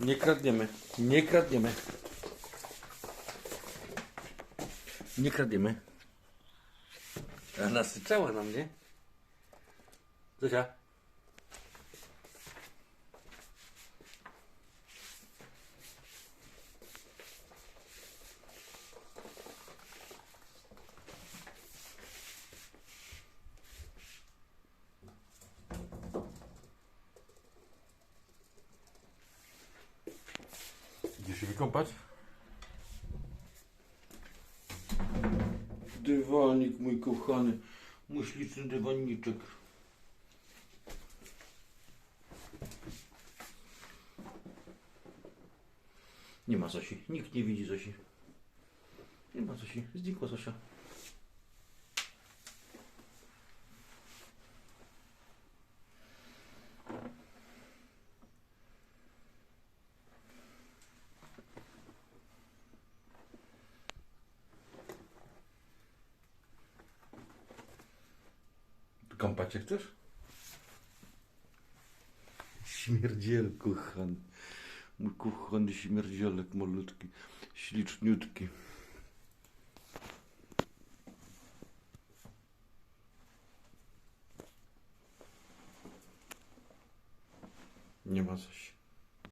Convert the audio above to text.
Nie kradniemy. Nie kradniemy. Nie kradniemy. A nasyczała nam, nie? Zosia. Idziesz się wykąpać? Dywanik mój kochany. Mój śliczny dywaniczek. Nie ma Zosi. Nikt nie widzi Zosi. Nie ma Zosi. Znikła Zosia. Kąpać się chcesz? Śmierdziel kochany. Mój kochany śmierdzielek malutki, śliczniutki. Nie ma coś.